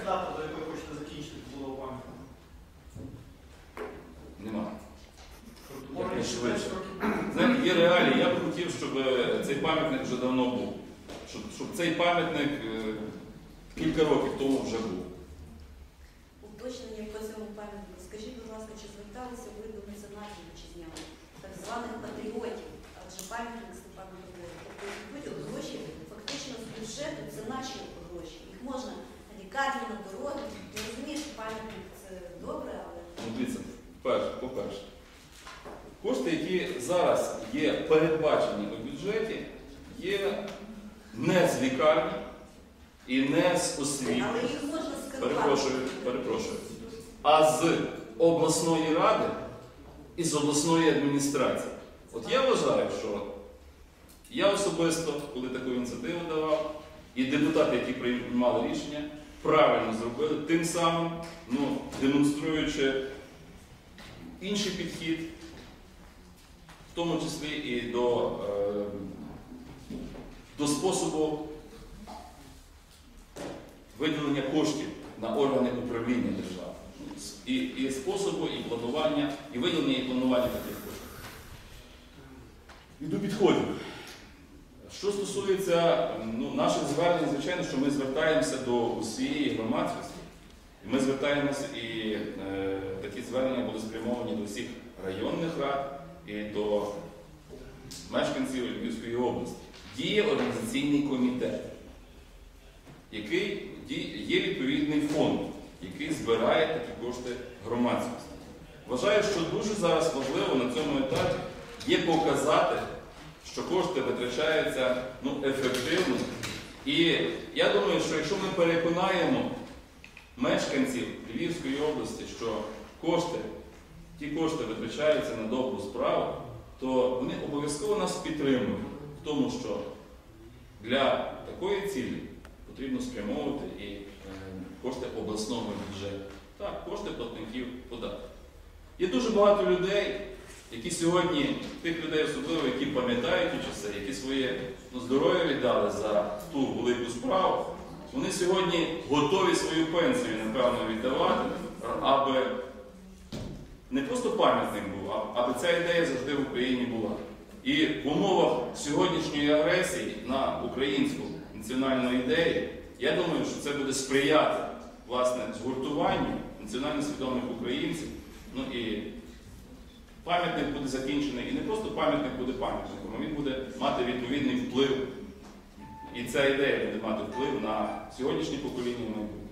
якась дата, до якої хочете закінчити побудову пам'ятника? Нема. Може, швидше. Знаєте, є реалії. Я б хотів, щоб е, цей пам'ятник вже давно був. Щоб, щоб цей пам'ятник е, кілька років тому вже був. Уточнення по цьому пам'ятнику. Скажіть, будь ласка, чи зверталися ви до меценатів вітчизняних, так званих патріотів? Адже пам'ятник Степану Бандері. Тобто відбудь гроші фактично з бюджету, це наші гроші. Їх можна на лікарні, на дороги. Я розумію, що пам'ятник це добре, але Ну, дивіться, перше, по-перше, кошти, які зараз є передбачені у бюджеті, є не з лікарні і не з освіти. але їх можна скерувати. Перепрошую, перепрошую. А з обласної ради і з обласної адміністрації. От я вважаю, що я особисто, коли таку ініціативу давав, і депутати, які приймали рішення, правильно зробили, тим самим ну, демонструючи інший підхід, в тому числі і до, е, до способу виділення коштів на органи управління держави. І, і способу, і планування, і виділення, і планування таких коштів. І до підходів. Що стосується ну, наших звернень, звичайно, що ми звертаємося до усієї громадськості. Ми звертаємося і е, такі звернення були спрямовані до всіх районних рад і до мешканців Львівської області. Діє організаційний комітет, який є відповідний фонд, який збирає такі кошти громадськості. Вважаю, що дуже зараз важливо на цьому етапі є показати, що кошти витрачаються ну, ефективно. І я думаю, що якщо ми переконаємо мешканців Львівської області, що кошти, ті кошти витрачаються на добру справу, то вони обов'язково нас підтримують в тому, що для такої цілі потрібно спрямовувати і е, кошти обласного бюджету. Так, кошти платників податків. Є дуже багато людей, які сьогодні, тих людей особливо, які пам'ятають ті часи, які своє ну, здоров'я віддали за ту велику справу, вони сьогодні готові свою пенсію, напевно, віддавати, аби не просто пам'ятник був, аби ця ідея завжди в Україні була. І в умовах сьогоднішньої агресії на українську національну ідею, я думаю, що це буде сприяти власне згуртуванню національно свідомих українців. Ну і пам'ятник буде закінчений, і не просто пам'ятник буде пам'ятником, а він буде мати відповідний вплив. І ця ідея буде мати вплив на сьогоднішнє покоління майбутнє.